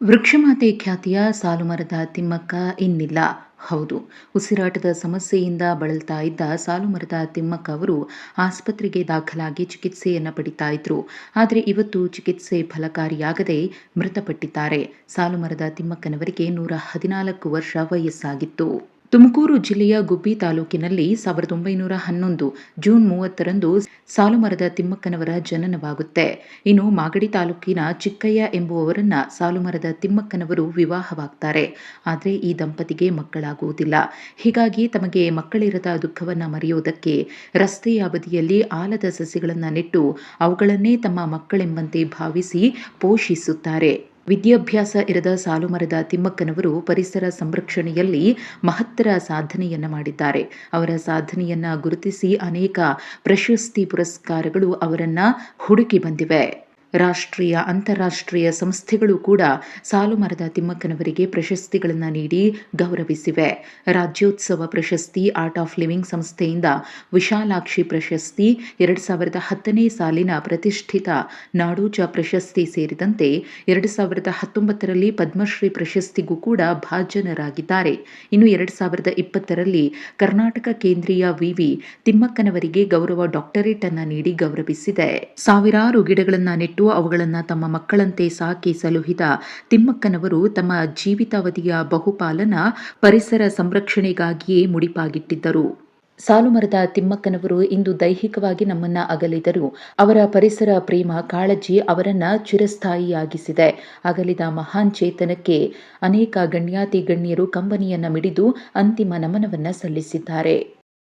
ವೃಕ್ಷಮಾತೆ ಖ್ಯಾತಿಯ ಸಾಲುಮರದ ತಿಮ್ಮಕ್ಕ ಇನ್ನಿಲ್ಲ. ಹೌದು, ಉಸಿರಾಟದ ಸಮಸ್ಯೆಯಿಂದ ಬಳಲ್ತಾ ಇದ್ದ ಸಾಲುಮರದ ತಿಮ್ಮಕ್ಕ ಅವರು ಆಸ್ಪತ್ರೆಗೆ ದಾಖಲಾಗಿ ಚಿಕಿತ್ಸೆಯನ್ನು ಪಡಿತಾ ಇದ್ರು. ಆದರೆ ಇವತ್ತು ಚಿಕಿತ್ಸೆ ಫಲಕಾರಿಯಾಗದೆ ಮೃತಪಟ್ಟಿದ್ದಾರೆ. ಸಾಲುಮರದ ತಿಮ್ಮಕ್ಕನವರಿಗೆ ನೂರ ಹದಿನಾಲ್ಕು ವರ್ಷ ವಯಸ್ಸಾಗಿತ್ತು. ತುಮಕೂರು ಜಿಲ್ಲೆಯ ಗುಬ್ಬಿ ತಾಲೂಕಿನಲ್ಲಿ ಸಾವಿರದ ಒಂಬೈನೂರ ಹನ್ನೊಂದು ಜೂನ್ ಮೂವತ್ತರಂದು ಸಾಲುಮರದ ತಿಮ್ಮಕ್ಕನವರ ಜನನವಾಗುತ್ತೆ. ಇನ್ನು ಮಾಗಡಿ ತಾಲೂಕಿನ ಚಿಕ್ಕಯ್ಯ ಎಂಬುವವರನ್ನ ಸಾಲುಮರದ ತಿಮ್ಮಕ್ಕನವರು ವಿವಾಹವಾಗ್ತಾರೆ. ಆದರೆ ಈ ದಂಪತಿಗೆ ಮಕ್ಕಳಾಗುವುದಿಲ್ಲ. ಹೀಗಾಗಿ ತಮಗೆ ಮಕ್ಕಳಿರದ ದುಃಖವನ್ನ ಮರೆಯುವುದಕ್ಕೆ ರಸ್ತೆಯ ಬದಿಯಲ್ಲಿ ಆಲದ ಸಸಿಗಳನ್ನು ನೆಟ್ಟು ಅವುಗಳನ್ನೇ ತಮ್ಮ ಮಕ್ಕಳೆಂಬಂತೆ ಭಾವಿಸಿ ಪೋಷಿಸುತ್ತಾರೆ. ವಿದ್ಯಾಭ್ಯಾಸ ಇರದ ಸಾಲುಮರದ ತಿಮ್ಮಕ್ಕನವರು ಪರಿಸರ ಸಂರಕ್ಷಣೆಯಲ್ಲಿ ಮಹತ್ತರ ಸಾಧನೆಯನ್ನ ಮಾಡಿದ್ದಾರೆ. ಅವರ ಸಾಧನೆಯನ್ನ ಗುರುತಿಸಿ ಅನೇಕ ಪ್ರಶಸ್ತಿ ಪುರಸ್ಕಾರಗಳು ಅವರನ್ನ ಹುಡುಕಿ ಬಂದಿವೆ. ರಾಷ್ಟ್ರೀಯ, ಅಂತಾರಾಷ್ಟ್ರೀಯ ಸಂಸ್ಥೆಗಳು ಕೂಡ ಸಾಲುಮರದ ತಿಮ್ಮಕ್ಕನವರಿಗೆ ಪ್ರಶಸ್ತಿಗಳನ್ನು ನೀಡಿ ಗೌರವಿಸಿವೆ. ರಾಜ್ಯೋತ್ಸವ ಪ್ರಶಸ್ತಿ ಆರ್ಟ್ ಆಫ್ ಲಿವಿಂಗ್ ಸಂಸ್ಥೆಯಿಂದ ವಿಶಾಲಾಕ್ಷಿ ಪ್ರಶಸ್ತಿ, ಎರಡು ಸಾವಿರದ ಹತ್ತನೇ ಸಾಲಿನ ಪ್ರತಿಷ್ಠಿತ ನಾಡೋಜ ಪ್ರಶಸ್ತಿ ಸೇರಿದಂತೆ ಎರಡು ಸಾವಿರದ ಹತ್ತೊಂಬತ್ತರಲ್ಲಿ ಪದ್ಮಶ್ರೀ ಪ್ರಶಸ್ತಿಗೂ ಕೂಡ ಭಾಜನರಾಗಿದ್ದಾರೆ. ಇನ್ನು ಎರಡು ಸಾವಿರದ ಇಪ್ಪತ್ತರಲ್ಲಿ ಕರ್ನಾಟಕ ಕೇಂದ್ರೀಯ ವಿವಿ ತಿಮ್ಮಕ್ಕನವರಿಗೆ ಗೌರವ ಡಾಕ್ಟರೇಟ್ ಅನ್ನು ನೀಡಿ ಗೌರವಿಸಿದೆ. ಸಾವಿರಾರು ಗಿಡಗಳನ್ನು ನೆಟ್ಟು ಅವುಗಳನ್ನು ತಮ್ಮ ಮಕ್ಕಳಂತೆ ಸಾಕಿ ಸಲುಹಿದ ತಿಮ್ಮಕ್ಕನವರು ತಮ್ಮ ಜೀವಿತಾವಧಿಯ ಬಹುಪಾಲನ ಪರಿಸರ ಸಂರಕ್ಷಣೆಗಾಗಿಯೇ ಮುಡಿಪಾಗಿಟ್ಟಿದ್ದರು. ಸಾಲುಮರದ ತಿಮ್ಮಕ್ಕನವರು ಇಂದು ದೈಹಿಕವಾಗಿ ನಮ್ಮನ್ನ ಅಗಲಿದರು. ಅವರ ಪರಿಸರ ಪ್ರೇಮ ಕಾಳಜಿ ಅವರನ್ನ ಚಿರಸ್ಥಾಯಿಯಾಗಿಸಿದೆ. ಅಗಲಿದ ಮಹಾನ್ ಚೇತನಕ್ಕೆ ಅನೇಕ ಗಣ್ಯಾತಿ ಗಣ್ಯರು ಕಂಬನಿಯನ್ನ ಮಿಡಿದು ಅಂತಿಮ ನಮನವನ್ನ ಸಲ್ಲಿಸಿದ್ದಾರೆ.